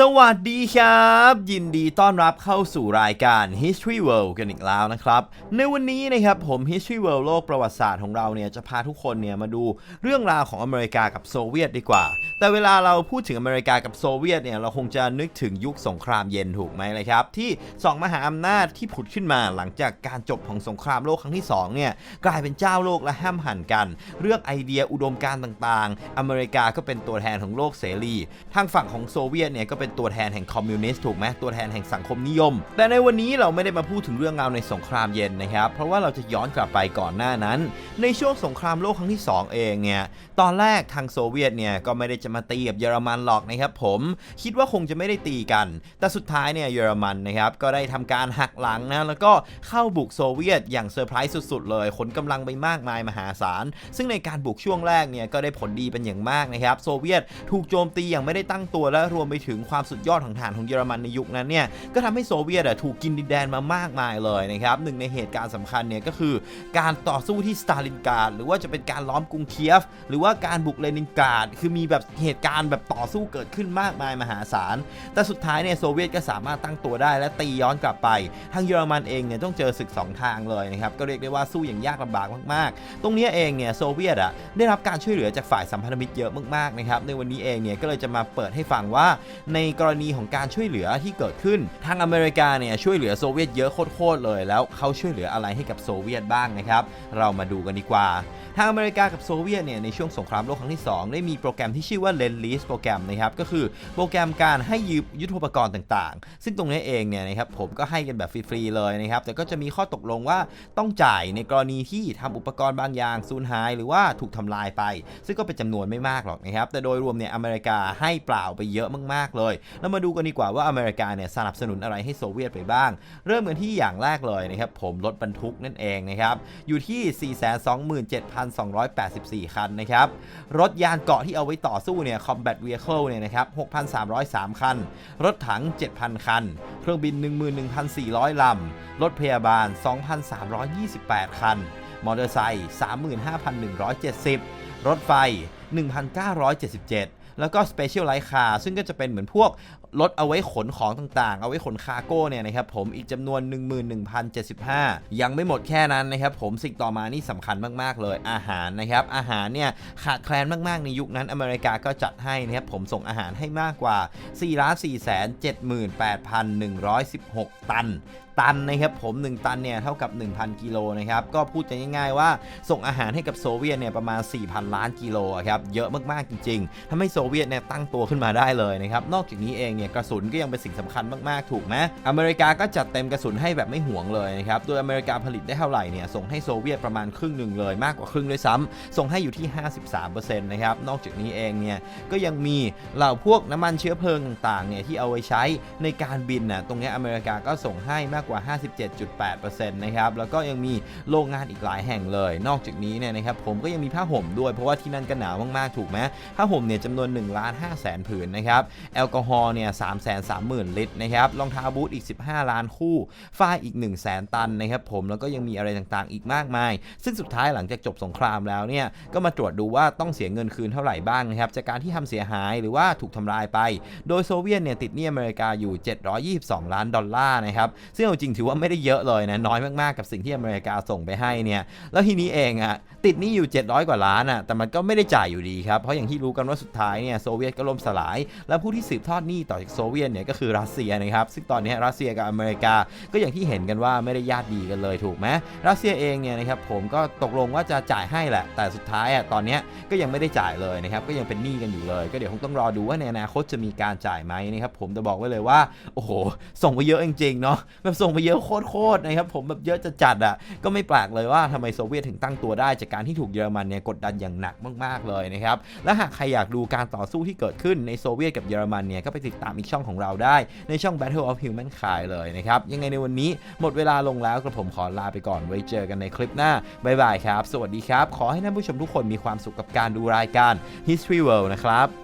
สวัสดีครับ ยินดีต้อนรับเข้าสู่รายการ History World กันอีกแล้วนะครับ ในวันนี้นะครับผม History World โลกประวัติศาสตร์ของเราเนี่ยจะพาทุกคนเนี่ยมาดูเรื่องราวของอเมริกากับโซเวียตดีกว่า แต่เวลาเราพูดถึงอเมริกากับโซเวียตเนี่ยเราคงจะนึกถึงยุคสงครามเย็นถูกไหมเลยครับ ที่สองมหาอำนาจที่ผุดขึ้นมาหลังจากการจบของสงครามโลกครั้งที่สองเนี่ยกลายเป็นเจ้าโลกและห้ามหันกัน เรื่องไอเดียอุดมการณ์ต่างๆ อเมริกาก็เป็นตัวแทนของโลกเสรี ทางฝั่งของโซเวียตเนี่ยก็เป็น็นตัวแทนแห่งคอมมิวนิสต์ถูกไหมตัวแทนแห่งสังคมนิยม แต่ในวันนี้เราไม่ได้มาพูดถึงเรื่องราวในสงครามเย็นนะครับ เพราะว่าเราจะย้อนกลับไปก่อนหน้านั้น ในช่วงสงครามโลกครั้งที่ 2 เองเนี่ยตอนแรกทางโซเวียตเนี่ยก็ไม่ได้จะมาตีกับเยอรมันหรอกนะครับผมคิดว่าคงจะไม่ได้ตีกัน แต่สุดท้ายเนี่ยเยอรมันนะครับก็ได้ทำการหักหลังนะแล้วก็เข้าบุกโซเวียตอย่างเซอร์ไพรส์สุดๆ เลยขนกำลังไปมากมายมหาศาล ซึ่งในการบุกช่วงแรกเนี่ยก็ได้ผลดีเป็นอย่างมากนะครับโซเวียตถูกโจมตีอย่างไม่ได้ตั้งตัวและรวมไปถึงความสุดยอดของฐานของเยอรมันในยุคนั้นเนี่ยก็ทำให้โซเวียตอะถูกกินดินแดนมามากมายเลยนะครับหนึ่งในเหตุการณ์สำคัญเนี่ยก็คือการต่อสู้ที่สตาลินการาดหรือว่าจะเป็นการล้อมกรุงเคียฟ หรือว่าการบุกเลนินกราด คือมีแบบเหตุการณ์แบบต่อสู้เกิดขึ้นมากมายมหาศาล แต่สุดท้ายเนี่ยโซเวียตก็สามารถตั้งตัวได้และตีย้อนกลับไป ทางเยอรมันเองเนี่ยต้องเจอศึกสองทางเลยนะครับ ก็เรียกได้ว่าสู้อย่างยากลำบากมากๆ ตรงนี้เองเนี่ยโซเวียตอะได้รับการช่วยเหลือจากฝ่ายสัมพันธมิตรเยอะมากๆนะครับ ในวันนี้เองเนี่ยก็เลยจะมาเปิดให้ฟังว่าในกรณีของการช่วยเหลือที่เกิดขึ้น ทางอเมริกาเนี่ยช่วยเหลือโซเวียตเยอะโคตรๆเลย แล้วเขาช่วยเหลืออะไรให้กับโซเวียตบ้างนะครับ เรามาดูกันดีกว่า ทางอเมริกากับโซเวียตเนี่ยในช่วงสงครามโลกครั้งที่ 2 ได้มีโปรแกรมที่ชื่อว่า Lend Lease โปรแกรมนะครับก็คือโปรแกรมการให้ยืมยุทโธปกรณ์ต่างๆ ซึ่งตรงนี้เองเนี่ยนะครับผมก็ให้กันแบบฟรีๆเลยนะครับแต่ก็จะมีข้อตกลงว่าต้องจ่ายในกรณีที่ทำอุปกรณ์บางอย่างสูญหายหรือว่าถูกทำลายไป ซึ่งก็เป็นจำนวนไม่มากหรอกนะครับแต่โดยรวมเนี่ยอเมริกาให้เปล่าไปเยอะมากๆเลยเรามาดูกันดีกว่าว่าอเมริกาเนี่ยสนับสนุนอะไรให้โซเวียตไปบ้าง เริ่มกันที่อย่างแรกเลยนะครับผมรถบรรทุกนั่นเองนะครับอยู่ที่ 427,284 คันนะครับรถยานเกราะที่เอาไว้ต่อสู้เนี่ย combat vehicle เนี่ยนะครับ 6,303 คัน รถถัง 7,000 คัน เครื่องบิน 11,400 ลำ รถพยาบาล 2,328 คัน มอเตอร์ไซค์ 35,170 รถไฟ 1,977 แล้วก็ Special Light Car ซึ่งก็จะเป็นเหมือนพวก รถเอาไว้ขนของต่างๆ เอาไว้ขนคาร์โก้เนี่ยนะครับผมอีกจำนวน 11,075 ยังไม่หมดแค่นั้นนะครับผมสิ่งต่อมานี่สำคัญมากๆ เลยอาหารนะครับอาหารเนี่ยขาดแคลนมากๆ ในยุคนั้นอเมริกาก็จัดให้นะครับผมส่งอาหารให้มากกว่า 4,478,116 ตันตันนะครับผม 1 ตันเนี่ยเท่ากับ 1,000 กิโลนะครับก็พูดง่ายๆว่าส่งอาหารให้กับโซเวียตเนี่ยประมาณ 4,000 ล้านกิโลครับเยอะมากๆจริงๆทำให้โซเวียตเนี่ยตั้งตัวขึ้นมาได้เลยนะครับนอกจากนี้เองเนี่ยกระสุนก็ยังเป็นสิ่งสำคัญมากๆถูกไหมอเมริกาก็จัดเต็มกระสุนให้แบบไม่ห่วงเลยนะครับโดยอเมริกาผลิตได้เท่าไหร่เนี่ยส่งให้โซเวียตประมาณครึ่งหนึ่งเลยมากกว่าครึ่งด้วยซ้ำส่งให้อยู่ที่ 53%นะครับนอกจากนี้เองเนี่ยก็ยังมีเหล่าพวกน้ำมันเชื้อเพลิงต่างๆเนี่ยที่เอาไว้ใช้ในการบินนะตรงนี้อเมริกาก็ส่งให้มากกว่า 57.8%นะครับแล้วก็ยังมีโรงงานอีกหลายแห่งเลย นอกจากนี้เนี่ยนะครับผมก็ยังมีผ้าห่มด้วยเพราะว่าที่นั่นก็หนาวมากๆถูกไหมผ้าห่มเนี่ยจำนวน1ล้าน5แสนผืนนะครับแอลกอฮอล์เนี่ย3 3 0 0 0 0 ลิตรนะครับรองเท้าบูทอีก 15 ล้านคู่ฝ้ายอีก 1 0 0 0 0แสนตันนะครับผมแล้วก็ยังมีอะไรต่างๆ อีกมากมาย ซึ่งสุดท้ายหลังจากจบสงครามแล้วเนี่ยก็มาตรวจดูว่าต้องเสียเงินคืนเท่าไหร่บ้างนะครับจากการที่ทำเสียหายหรือว่าถูกทำลายไป โดยโซเวียตเนี่ยติดหนี้อเมริกาอยู่ 722 ล้านดอลลาร์นะครับซึ่งเอาจริงถือว่าไม่ได้เยอะเลยนะน้อยมากๆกับสิ่งที่อเมริกาส่งไปให้เนี่ยแล้วทีนี้เองอะติดหนี้อยู่ 700 กว่าล้านอะแต่มันก็ไม่ได้จ่ายอยู่ดีครับเพราะอย่างที่รู้กันว่าสุดท้ายเนี่ยโซเวียตก็ล่มสลาย และผู้ที่สืบทอดหนี้ต่อจากโซเวียตเนี่ยก็คือรัสเซียนะครับซึ่งตอนนี้รัสเซียกับอเมริกาก็อย่างที่เห็นกันว่าไม่ได้ญาติดีกันเลยถูกไหมรัสเซียเองเนี่ยนะครับผมก็ตกลงว่าจะจ่ายให้แหละ แต่สุดท้ายอะตอนนี้ก็ยังไม่ได้จ่ายเลยนะครับก็ยังเป็นหนี้กันอยู่เลย ก็เดี๋ยวคงต้องรอดูว่าในอนาคตจะมีการจ่ายไหมนะครับผมจะบอกไว้เลยว่าโอ้โหส่งไปเยอะจริงๆเนาะแบบส่งไปเยอะโคตรๆนะครับผมแบบเยอะจะจัดอะก็ไม่แปลกเลยว่าทำไมโซเวียตถึงตั้งตัวได้ จากการที่ถูกเยอรมันเนี่ยกดดันอย่างหนักมากๆเลยนะครับและหากใครอยากดูการต่อสู้ที่เกิดขึ้นในโซเวียตกับเยอรมันเนี่ยก็ไปติดตามอีกช่องของเราได้ในช่อง Battle of Humankind เลยนะครับ ยังไงในวันนี้หมดเวลาลงแล้วกระผมขอลาไปก่อนไว้เจอกันในคลิปหน้าบ๊ายบายครับ สวัสดีครับ ขอให้ท่านผู้ชมทุกคนมีความสุขกับการดูรายการ History World นะครับ